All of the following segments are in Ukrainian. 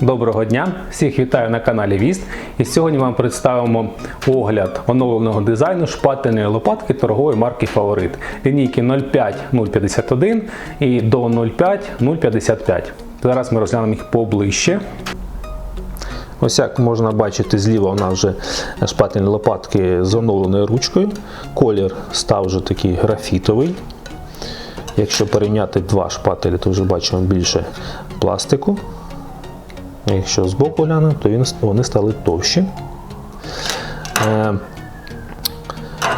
Доброго дня! Всіх вітаю на каналі Віст. І сьогодні вам представимо огляд оновленого дизайну шпательної лопатки торгової марки Фаворит. Лінійки 05-051 і до 05-055. Зараз ми розглянемо їх поближче. Ось як можна бачити, зліва у нас вже шпательні лопатки з оновленою ручкою. Колір став вже такий графітовий. Якщо порівняти два шпателі, то вже бачимо більше пластику. Якщо збоку глянемо, то вони стали товщі. Е,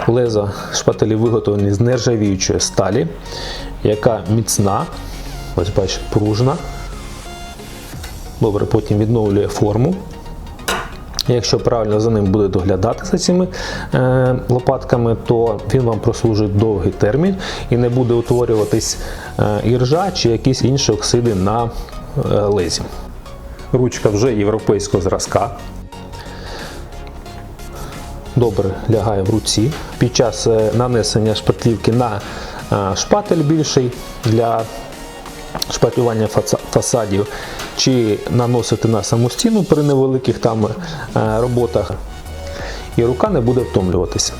Леза шпателів виготовлені з нержавіючої сталі, яка міцна, ось бачите, пружна. Добре, потім відновлює форму. Якщо правильно за ним буде доглядати за цими е, лопатками, то він вам прослужить довгий термін і не буде утворюватись е, іржа чи якісь інші оксиди на е, лезі. Ручка вже європейського зразка. Добре лягає в руці. Під час е, нанесення шпатлівки на е, шпатель більший для шпатлювання фасадів, чи наносити на саму стіну при невеликих там е, роботах, і рука не буде втомлюватися.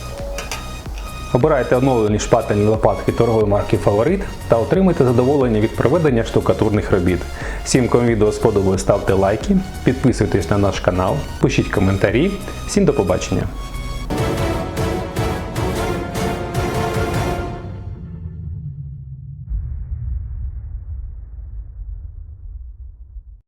Обирайте оновлені шпательні лопатки торгової марки Фаворит та отримайте задоволення від проведення штукатурних робіт. Всім, кому відео сподобалось, ставте лайки, підписуйтесь на наш канал, пишіть коментарі. Всім до побачення!